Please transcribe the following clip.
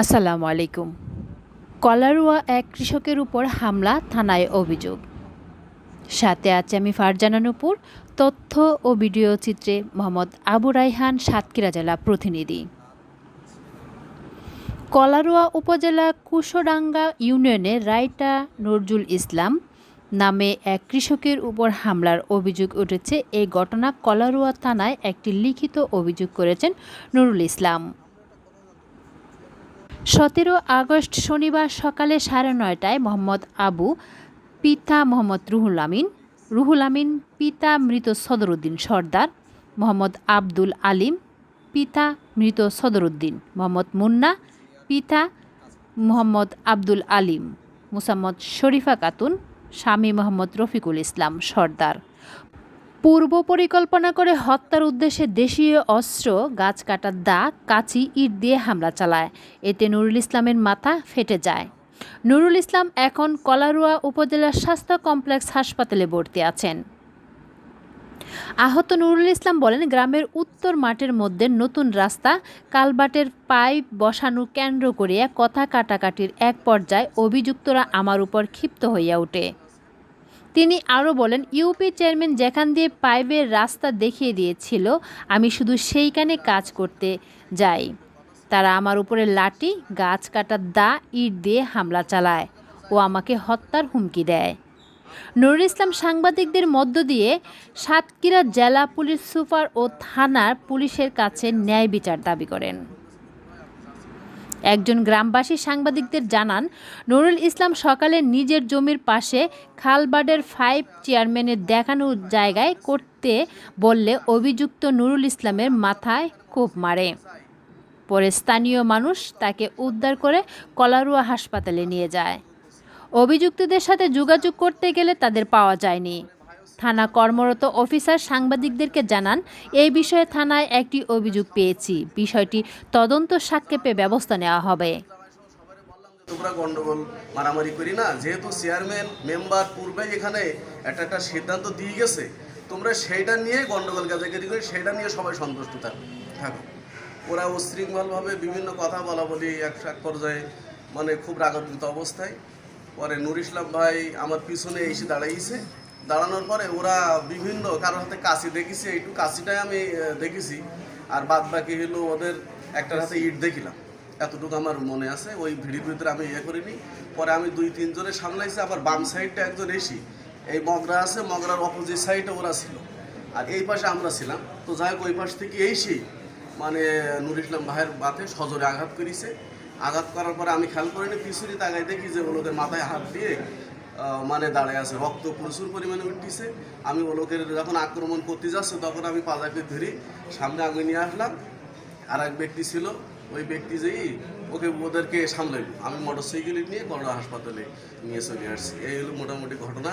আসসালামু আলাইকুম। কলারুয়া এক কৃষকের উপর হামলা, থানায় অভিযোগ। সাথে আছে আমি ফারজানা নূপুর, তথ্য ও ভিডিও চিত্রে মোহাম্মদ আবু রাইহান সাতক্ষীরা জেলা প্রতিনিধি। কলারুয়া উপজেলা কুশোডাঙ্গা ইউনিয়নের রাইটা নজরুল ইসলাম নামে এক কৃষকের উপর হামলার অভিযোগ উঠেছে। এই ঘটনা কলারুয়া থানায় একটি লিখিত অভিযোগ করেছেন নুরুল ইসলাম। সতেরো আগস্ট শনিবার সকালে সাড়ে নয়টায় মোহাম্মদ আবু, পিতা মোহাম্মদ রুহুল আমিন রুহুল আমিন, পিতা মৃত সদরুদ্দিন সর্দার, মোহাম্মদ আব্দুল আলিম, পিতা মৃত সদরুদ্দিন মোহাম্মদ মুন্না, পিতা মোহাম্মদ আব্দুল আলিম, মুসাম্মদ শরীফা খাতুন, স্বামী মোহাম্মদ রফিকুল ইসলাম সর্দার। পূর্ব পরিকল্পনা করে হত্যার উদ্দেশ্যে দেশীয় অস্ত্র, গাছ কাটার দা কাচি, ইট দিয়ে হামলা চালায়। এতে নুরুল ইসলামের মাথা ফেটে যায়। নুরুল ইসলাম এখন কলারুয়া উপজেলার স্বাস্থ্য কমপ্লেক্স হাসপাতালে ভর্তি আছেন। আহত নুরুল ইসলাম বলেন, গ্রামের উত্তর মাঠের মধ্যে নতুন রাস্তা, কালবাটের পাইপ বসানো কেন্দ্র করিয়া কথা কাটাকাটির এক পর্যায়ে অভিযুক্তরা আমার উপর ক্ষিপ্ত হইয়া ওঠে। তিনি আরও বলেন, ইউপি চেয়ারম্যান যেখান দিয়ে পাইপের রাস্তা দেখিয়ে দিয়েছিল, আমি শুধু সেইখানে কাজ করতে যাই। তারা আমার উপরে লাঠি, গাছ কাটার দা, ইট দিয়ে হামলা চালায়। ও আমাকে হত্যার হুমকি দেয়। নুরুল ইসলাম সাংবাদিকদের মধ্য দিয়ে সাতক্ষীরা জেলা পুলিশ সুপার ও থানার পুলিশের কাছে ন্যায় বিচার দাবি করেন। একজন গ্রামবাসী সাংবাদিকদের জানান, নুরুল ইসলাম সকালে নিজের জমির পাশে খালবাডের ফাইভ চেয়ারম্যানের দেখানো জায়গায় করতে বললে অভিযুক্ত নুরুল ইসলামের মাথায় কোপ মারে। পরে স্থানীয় মানুষ তাকে উদ্ধার করে কলারুয়া হাসপাতালে নিয়ে যায়। অভিযুক্তদের সাথে যোগাযোগ করতে গেলে তাদের পাওয়া যায়নি। থানা কর্মরত অফিসার সাংবাদিকদেরকে জানান, এই বিষয়ে থানায় একটি অভিযোগ পেয়েছি। বিষয়টি তদন্ত সাক্ষেপে ব্যবস্থা নেওয়া হবে। তোমরা গন্ডগোল মারামারি করি না। যেহেতু চেয়ারম্যান, মেম্বার পূর্বে এখানে একটা একটা সিদ্ধান্ত দিয়ে গেছে, তোমরা সেইটা নিয়ে গন্ডগোল গাজাগাজি করে সেইটা নিয়ে সবাই সন্তুষ্ট থাকো ওরা উশৃঙ্খলভাবে বিভিন্ন কথা বলা বলি এক এক পর্যায়ে মানে খুব রাগান্বিত অবস্থায়। পরে নুর ইসলাম ভাই আমার পিছনে এসে দাঁড়াইছে। দাঁড়ানোর পরে ওরা বিভিন্ন কারোর হাতে কাশি দেখেছি, একটু কাশিটাই আমি দেখেছি। আর বাদ বাকি হলো ওদের একটার হাতে ইট দেখিলাম। এতটুকু আমার মনে আছে, ওই ভিড়ির ভিতরে আমি ইয়ে করিনি। পরে আমি দুই তিনজনে সামলাইছি, আবার বাম সাইডটা একজন এসি, এই মগরা আছে, মগরার অপোজিট সাইডে ওরা ছিল। আর এই পাশে আমরা ছিলাম। তো যাই হোক, ওই পাশ থেকে এসেই মানে নুর ইসলাম ভাইয়ের মাথায় সজোরে আঘাত করেছে। আঘাত করার পরে আমি খেয়াল করিনি পিছুরি তাকাই দেখি যে ওলোকের মাথায় হাত দিয়ে মানে দাঁড়ায় আছে। রক্ত প্রচুর পরিমাণে উঠতেছে। আমি ও ওলোকের যখন আক্রমণ করতে যাচ্ছে, তখন আমি পাজাকে ধরি সামনে আগুন নিয়ে আসলাম। আর এক ব্যক্তি ছিল, ওই ব্যক্তি যেই, ওকে ওদেরকে সামলাইল। আমি মোটর সাইকেলে নিয়ে করোনা হাসপাতালে নিয়ে চলে আসছি। এই হলো মোটামুটি ঘটনা।